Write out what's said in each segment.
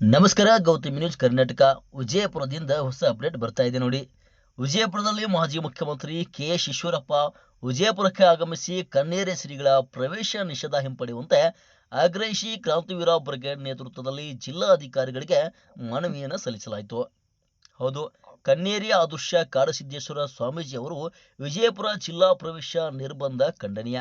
ನಮಸ್ಕಾರ, ಗೌತಮಿ ನ್ಯೂಸ್ ಕರ್ನಾಟಕ. ವಿಜಯಪುರದಿಂದ ಹೊಸ ಅಪ್ಡೇಟ್ ಬರ್ತಾ ಇದೆ ನೋಡಿ. ವಿಜಯಪುರದಲ್ಲಿ ಮಾಜಿ ಮುಖ್ಯಮಂತ್ರಿ ಕೆ. ಎಸ್ ವಿಜಯಪುರಕ್ಕೆ ಆಗಮಿಸಿ ಕನ್ನೇರೆ ಶ್ರೀಗಳ ಪ್ರವೇಶ ನಿಷೇಧ ಹಿಂಪಡೆಯುವಂತೆ ಆಗ್ರಹಿಸಿ ಕ್ರಾಂತಿವೀರ ಬ್ರಿಗೇಡ್ ನೇತೃತ್ವದಲ್ಲಿ ಜಿಲ್ಲಾಧಿಕಾರಿಗಳಿಗೆ ಮನವಿಯನ್ನು ಸಲ್ಲಿಸಲಾಯಿತು. ಹೌದು ಕನ್ನೇರಿ ಆದರ್ಶ ಕಾಡಸಿದ್ದೇಶ್ವರ ಸ್ವಾಮೀಜಿ ಅವರು ವಿಜಯಪುರ ಜಿಲ್ಲಾ ಪ್ರವೇಶ ನಿರ್ಬಂಧ ಖಂಡನೀಯ.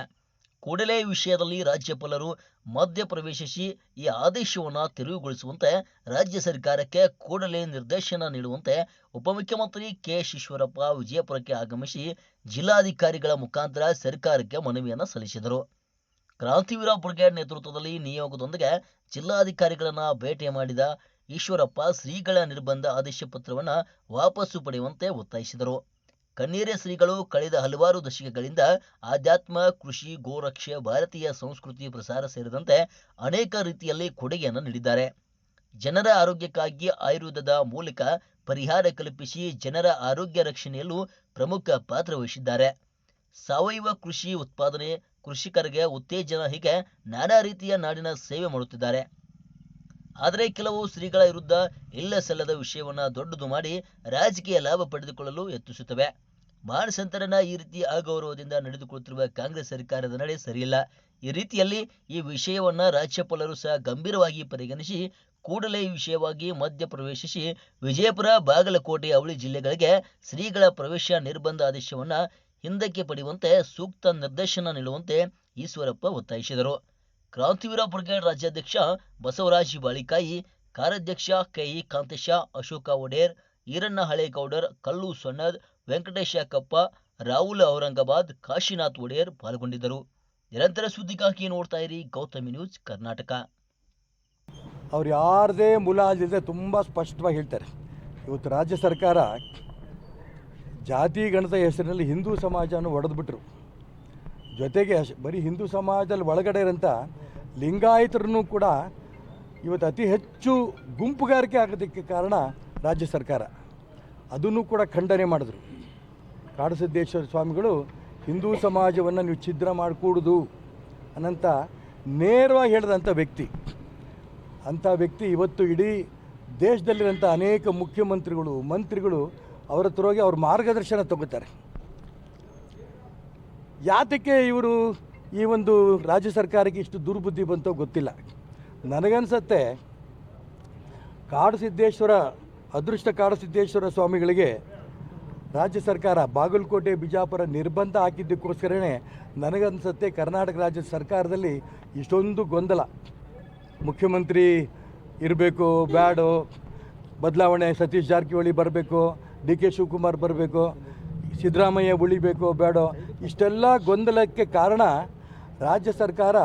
ಕೂಡಲೇ ವಿಷಯದಲ್ಲಿ ರಾಜ್ಯಪಾಲರು ಮಧ್ಯಪ್ರವೇಶಿಸಿ ಈ ಆದೇಶವನ್ನು ತೆರವುಗೊಳಿಸುವಂತೆ ರಾಜ್ಯ ಸರ್ಕಾರಕ್ಕೆ ಕೂಡಲೇ ನಿರ್ದೇಶನ ನೀಡುವಂತೆ ಉಪಮುಖ್ಯಮಂತ್ರಿ ಕೆ ಈಶ್ವರಪ್ಪ ವಿಜಯಪುರಕ್ಕೆ ಆಗಮಿಸಿ ಜಿಲ್ಲಾಧಿಕಾರಿಗಳ ಮುಖಾಂತರ ಸರ್ಕಾರಕ್ಕೆ ಮನವಿಯನ್ನು ಸಲ್ಲಿಸಿದರು. ಕ್ರಾಂತಿವೀರ ಬ್ರಿಗೇಡ್ ನೇತೃತ್ವದಲ್ಲಿ ನಿಯೋಗದೊಂದಿಗೆ ಜಿಲ್ಲಾಧಿಕಾರಿಗಳನ್ನ ಭೇಟಿ ಮಾಡಿದ ಈಶ್ವರಪ್ಪ ಶ್ರೀಗಳ ನಿರ್ಬಂಧ ಆದೇಶ ಪತ್ರವನ್ನು ವಾಪಸ್ಸು ಪಡೆಯುವಂತೆ ಒತ್ತಾಯಿಸಿದರು. ಕಣ್ಣೀರೆ ಶ್ರೀಗಳು ಕಳೆದ ಹಲವಾರು ದಶಕಗಳಿಂದ ಆಧ್ಯಾತ್ಮ, ಕೃಷಿ, ಗೋರಕ್ಷೆ, ಭಾರತೀಯ ಸಂಸ್ಕೃತಿ ಪ್ರಸಾರ ಸೇರಿದಂತೆ ಅನೇಕ ರೀತಿಯಲ್ಲಿ ಕೊಡುಗೆಯನ್ನು ನೀಡಿದ್ದಾರೆ. ಜನರ ಆರೋಗ್ಯಕ್ಕಾಗಿ ಆಯುರ್ವೇದದ ಮೂಲಕ ಪರಿಹಾರ ಕಲ್ಪಿಸಿ ಜನರ ಆರೋಗ್ಯ ರಕ್ಷಣೆಯಲ್ಲೂ ಪ್ರಮುಖ ಪಾತ್ರ ವಹಿಸಿದ್ದಾರೆ. ಸಾವಯವ ಕೃಷಿ ಉತ್ಪಾದನೆ, ಕೃಷಿಕರಿಗೆ ಉತ್ತೇಜನ ಹೀಗೆ ನಾನಾ ರೀತಿಯ ನಾಡಿನ ಸೇವೆ ಮಾಡುತ್ತಿದ್ದಾರೆ. ಆದರೆ ಕೆಲವು ಶ್ರೀಗಳ ವಿರುದ್ಧ ಇಲ್ಲ ಸಲ್ಲದ ವಿಷಯವನ್ನು ದೊಡ್ಡದು ಮಾಡಿ ರಾಜಕೀಯ ಲಾಭ ಪಡೆದುಕೊಳ್ಳಲು ಯತ್ನಿಸುತ್ತವೆ. ಮಹಾನ್ ಸಂತರನ್ನ ಈ ರೀತಿ ಅಗೌರವದಿಂದ ನಡೆದುಕೊಳ್ಳುತ್ತಿರುವ ಕಾಂಗ್ರೆಸ್ ಸರ್ಕಾರದ ನಡೆ ಸರಿಯಿಲ್ಲ. ಈ ರೀತಿಯಲ್ಲಿ ಈ ವಿಷಯವನ್ನ ರಾಜ್ಯಪಾಲರು ಸಹ ಗಂಭೀರವಾಗಿ ಪರಿಗಣಿಸಿ, ಕೂಡಲೇ ಈ ವಿಷಯವಾಗಿ ಮಧ್ಯಪ್ರವೇಶಿಸಿ ವಿಜಯಪುರ, ಬಾಗಲಕೋಟೆ, ಅವಳಿ ಜಿಲ್ಲೆಗಳಿಗೆ ಶ್ರೀಗಳ ಪ್ರವೇಶ ನಿರ್ಬಂಧ ಆದೇಶವನ್ನ ಹಿಂದಕ್ಕೆ ಪಡೆಯುವಂತೆ ಸೂಕ್ತ ನಿರ್ದೇಶನ ನೀಡುವಂತೆ ಈಶ್ವರಪ್ಪ ಒತ್ತಾಯಿಸಿದರು. ಕ್ರಾಂತಿವೀರ ಬ್ರಿಗೇಡ್ ರಾಜ್ಯಾಧ್ಯಕ್ಷ ಬಸವರಾಜ್ ಬಾಳಿಕಾಯಿ, ಕಾರ್ಯಾಧ್ಯಕ್ಷ ಕೆಇ ಕಾಂತೇಶ, ಅಶೋಕ ಒಡೇರ್ ಈರಣ್ಣ ಹಳೇಗೌಡರ್ ಕಲ್ಲು ಸೊನ್ನದ್ ವೆಂಕಟೇಶ ಕಪ್ಪ, ರಾಹುಲ್ ಔರಂಗಾಬಾದ್, ಕಾಶಿನಾಥ್ ಒಡೆಯರ್ ಪಾಲ್ಗೊಂಡಿದ್ದರು. ನಿರಂತರ ಸುದ್ದಿಗಾಗಿ ನೋಡ್ತಾ ಇರಿ ಗೌತಮಿ ನ್ಯೂಸ್ ಕರ್ನಾಟಕ. ಅವ್ರು ಯಾರದೇ ಮುಲಾಜಿಲ್ಲದೆ ತುಂಬ ಸ್ಪಷ್ಟವಾಗಿ ಹೇಳ್ತಾರೆ. ಇವತ್ತು ರಾಜ್ಯ ಸರ್ಕಾರ ಜಾತಿ, ಗಣಿತ ಹೆಸರಿನಲ್ಲಿ ಹಿಂದೂ ಸಮಾಜವನ್ನು ಒಡೆದ್ಬಿಟ್ರು. ಜೊತೆಗೆ ಬರೀ ಹಿಂದೂ ಸಮಾಜದಲ್ಲಿ ಒಳಗಡೆ ಇರೋಂಥ ಲಿಂಗಾಯತರನ್ನು ಕೂಡ ಇವತ್ತು ಅತಿ ಹೆಚ್ಚು ಗುಂಪುಗಾರಿಕೆ ಆಗೋದಕ್ಕೆ ಕಾರಣ ರಾಜ್ಯ ಸರ್ಕಾರ. ಅದನ್ನು ಕೂಡ ಖಂಡನೆ ಮಾಡಿದ್ರು. ಕಾಡಸಿದ್ದೇಶ್ವರ ಸ್ವಾಮಿಗಳು ಹಿಂದೂ ಸಮಾಜವನ್ನು ನೀವು ಛಿದ್ರ ಮಾಡಿಕೂಡುದು ಅನ್ನಂತ ನೇರವಾಗಿ ಹೇಳಿದಂಥ ವ್ಯಕ್ತಿ. ಅಂಥ ವ್ಯಕ್ತಿ ಇವತ್ತು ಇಡೀ ದೇಶದಲ್ಲಿರೋಂಥ ಅನೇಕ ಮುಖ್ಯಮಂತ್ರಿಗಳು, ಮಂತ್ರಿಗಳು ಅವರ ಹತ್ರ ಹೋಗಿ ಅವ್ರ ಮಾರ್ಗದರ್ಶನ ತಗೋತಾರೆ. ಯಾತಕ್ಕೆ ಇವರು ಈ ಒಂದು ರಾಜ್ಯ ಸರ್ಕಾರಕ್ಕೆ ಇಷ್ಟು ದುರ್ಬುದ್ಧಿ ಬಂತೋ ಗೊತ್ತಿಲ್ಲ. ನನಗನ್ಸತ್ತೆ ಕಾಡಸಿದ್ದೇಶ್ವರ, ಅದೃಷ್ಟ ಕಾಡಸಿದ್ದೇಶ್ವರ ಸ್ವಾಮಿಗಳಿಗೆ ರಾಜ್ಯ ಸರ್ಕಾರ ಬಾಗಲಕೋಟೆ, ಬಿಜಾಪುರ ನಿರ್ಬಂಧ ಹಾಕಿದ್ದಕ್ಕೋಸ್ಕರನೇ ನನಗನ್ಸತ್ತೆ ಕರ್ನಾಟಕ ರಾಜ್ಯ ಸರ್ಕಾರದಲ್ಲಿ ಇಷ್ಟೊಂದು ಗೊಂದಲ. ಮುಖ್ಯಮಂತ್ರಿ ಇರಬೇಕು, ಬ್ಯಾಡು, ಬದಲಾವಣೆ, ಸತೀಶ್ ಜಾರಕಿಹೊಳಿ ಬರಬೇಕು, ಡಿ ಕೆ ಶಿವಕುಮಾರ್ ಬರಬೇಕು, ಸಿದ್ದರಾಮಯ್ಯ ಉಳಿಬೇಕು ಬೇಡೋ ಇಷ್ಟೆಲ್ಲ ಗೊಂದಲಕ್ಕೆ ಕಾರಣ ರಾಜ್ಯ ಸರ್ಕಾರ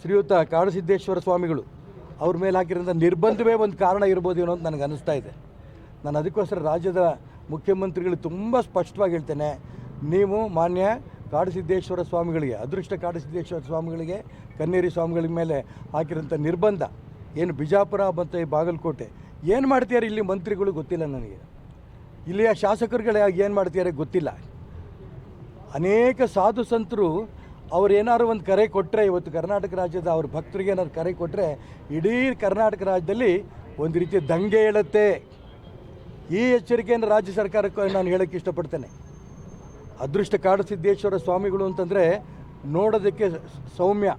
ಶ್ರೀಯುತ ಕಾಡಸಿದ್ದೇಶ್ವರ ಸ್ವಾಮಿಗಳು. ಅವ್ರ ಮೇಲೆ ಹಾಕಿರೋಂಥ ನಿರ್ಬಂಧವೇ ಒಂದು ಕಾರಣ ಇರ್ಬೋದೇನೋ ಅಂತ ನನಗೆ ಅನ್ನಿಸ್ತಾ ಇದೆ. ನಾನು ಅದಕ್ಕೋಸ್ಕರ ರಾಜ್ಯದ ಮುಖ್ಯಮಂತ್ರಿಗಳು ತುಂಬ ಸ್ಪಷ್ಟವಾಗಿ ಹೇಳ್ತೇನೆ, ನೀವು ಮಾನ್ಯ ಕಾಡಸಿದ್ದೇಶ್ವರ ಸ್ವಾಮಿಗಳಿಗೆ, ಅದೃಷ್ಟ ಕಾಡಸಿದ್ದೇಶ್ವರ ಸ್ವಾಮಿಗಳಿಗೆ, ಕನ್ನೇರಿ ಸ್ವಾಮಿಗಳ ಮೇಲೆ ಹಾಕಿರೋಂಥ ನಿರ್ಬಂಧ, ಏನು ಬಿಜಾಪುರ ಮತ್ತು ಬಾಗಲಕೋಟೆ, ಏನು ಮಾಡ್ತೀಯಾರೆ ಇಲ್ಲಿ ಮಂತ್ರಿಗಳು ಗೊತ್ತಿಲ್ಲ ನನಗೆ. ಇಲ್ಲಿಯ ಶಾಸಕರುಗಳೇ ಏನು ಮಾಡ್ತೀಯಾರೆ ಗೊತ್ತಿಲ್ಲ. ಅನೇಕ ಸಾಧು ಸಂತರು ಅವ್ರು ಏನಾದ್ರು ಒಂದು ಕರೆ ಕೊಟ್ಟರೆ ಇವತ್ತು ಕರ್ನಾಟಕ ರಾಜ್ಯದ ಅವ್ರ ಭಕ್ತರಿಗೆ ಏನಾದ್ರು ಕರೆ ಕೊಟ್ಟರೆ ಇಡೀ ಕರ್ನಾಟಕ ರಾಜ್ಯದಲ್ಲಿ ಒಂದು ರೀತಿ ದಂಗೆ ಹೇಳುತ್ತೆ ಈ ಎಚ್ಚರಿಕೆಯನ್ನು ರಾಜ್ಯ ಸರ್ಕಾರಕ್ಕೆ ನಾನು ಹೇಳೋಕ್ಕೆ ಇಷ್ಟಪಡ್ತೇನೆ. ಅದೃಷ್ಟ ಕಾಡಸಿದ್ದೇಶ್ವರ ಸ್ವಾಮಿಗಳು ಅಂತಂದರೆ ನೋಡೋದಕ್ಕೆ ಸೌಮ್ಯ.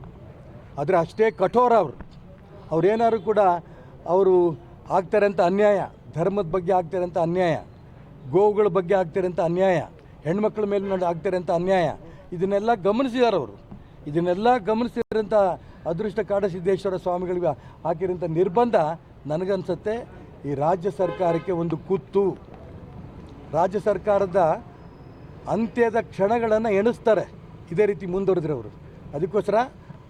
ಆದರೆ ಅಷ್ಟೇ ಕಠೋರ ಅವರು. ಅವ್ರೇನಾದ್ರು ಕೂಡ ಅವರು ಆಗ್ತಾರಂಥ ಅನ್ಯಾಯ, ಧರ್ಮದ ಬಗ್ಗೆ ಆಗ್ತಾರಂಥ ಅನ್ಯಾಯ, ಗೋವುಗಳ ಬಗ್ಗೆ ಆಗ್ತಾರಂಥ ಅನ್ಯಾಯ, ಹೆಣ್ಮಕ್ಳ ಮೇಲೆ ಆಗ್ತಾರೆ ಅಂತ ಅನ್ಯಾಯ, ಇದನ್ನೆಲ್ಲ ಗಮನಿಸಿದ್ದಾರೆ ಅವರು. ಇದನ್ನೆಲ್ಲ ಗಮನಿಸಿದಂಥ ಅದೃಷ್ಟ ಕಾಡಸಿದ್ದೇಶ್ವರ ಸ್ವಾಮಿಗಳಿಗೆ ಹಾಕಿರೋಂಥ ನಿರ್ಬಂಧ ನನಗನ್ಸುತ್ತೆ. ಈ ರಾಜ್ಯ ಸರ್ಕಾರಕ್ಕೆ ಒಂದು ಕುತ್ತು ರಾಜ್ಯ ಸರ್ಕಾರದ ಅಂತ್ಯದ ಕ್ಷಣಗಳನ್ನು ಎಣಿಸ್ತಾರೆ. ಇದೇ ರೀತಿ ಮುಂದುವರೆದ್ರೆ ಅವರು. ಅದಕ್ಕೋಸ್ಕರ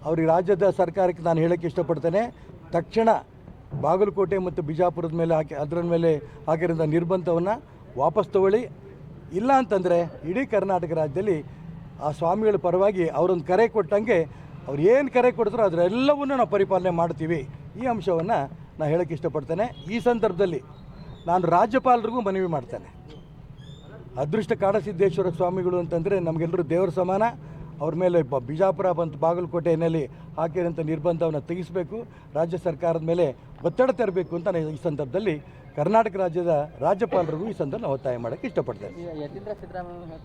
ಅವ್ರಿಗೆ ರಾಜ್ಯದ ಸರ್ಕಾರಕ್ಕೆ ನಾನು ಹೇಳೋಕ್ಕೆ ಇಷ್ಟಪಡ್ತೇನೆ. ತಕ್ಷಣ ಬಾಗಲಕೋಟೆ ಮತ್ತು ಬಿಜಾಪುರದ ಮೇಲೆ ಹಾಕಿ ಅದರ ಮೇಲೆ ಹಾಕಿರೋಂಥ ನಿರ್ಬಂಧವನ್ನು ವಾಪಸ್ ತಗೊಳ್ಳಿ. ಇಲ್ಲ ಅಂತಂದರೆ ಇಡೀ ಕರ್ನಾಟಕ ರಾಜ್ಯದಲ್ಲಿ ಆ ಸ್ವಾಮಿಗಳ ಪರವಾಗಿ ಅವರೊಂದು ಕರೆ ಕೊಟ್ಟಂಗೆ ಅವ್ರು ಏನು ಕರೆ ಕೊಡ್ತಾರೋ ಅದರೆಲ್ಲವನ್ನೂ ನಾವು ಪರಿಪಾಲನೆ ಮಾಡ್ತೀವಿ. ಈ ಅಂಶವನ್ನು ನಾನು ಹೇಳೋಕ್ಕೆ ಇಷ್ಟಪಡ್ತೇನೆ. ಈ ಸಂದರ್ಭದಲ್ಲಿ ನಾನು ರಾಜ್ಯಪಾಲರಿಗೂ ಮನವಿ ಮಾಡ್ತೇನೆ. ಅದೃಷ್ಟ ಕಾಡಸಿದ್ದೇಶ್ವರ ಸ್ವಾಮಿಗಳು ಅಂತಂದರೆ ನಮಗೆಲ್ಲರೂ ದೇವರ ಸಮಾನ. ಅವ್ರ ಮೇಲೆ ಬ- ಬಿಜಾಪುರ ಬಂತು ಬಾಗಲಕೋಟೆಯಲ್ಲಿ ಹಾಕಿರೋಂಥ ನಿರ್ಬಂಧವನ್ನು ತೆಗೆಸಬೇಕು. ರಾಜ್ಯ ಸರ್ಕಾರದ ಮೇಲೆ ಒತ್ತಡ ತರಬೇಕು ಅಂತ ನಾನು ಈ ಸಂದರ್ಭದಲ್ಲಿ ಕರ್ನಾಟಕ ರಾಜ್ಯದ ರಾಜ್ಯಪಾಲರಿಗೂ ಈ ಸಂದರ್ಭ ಒತ್ತಾಯ ಮಾಡೋಕ್ಕೆ ಇಷ್ಟಪಡ್ತೇನೆ.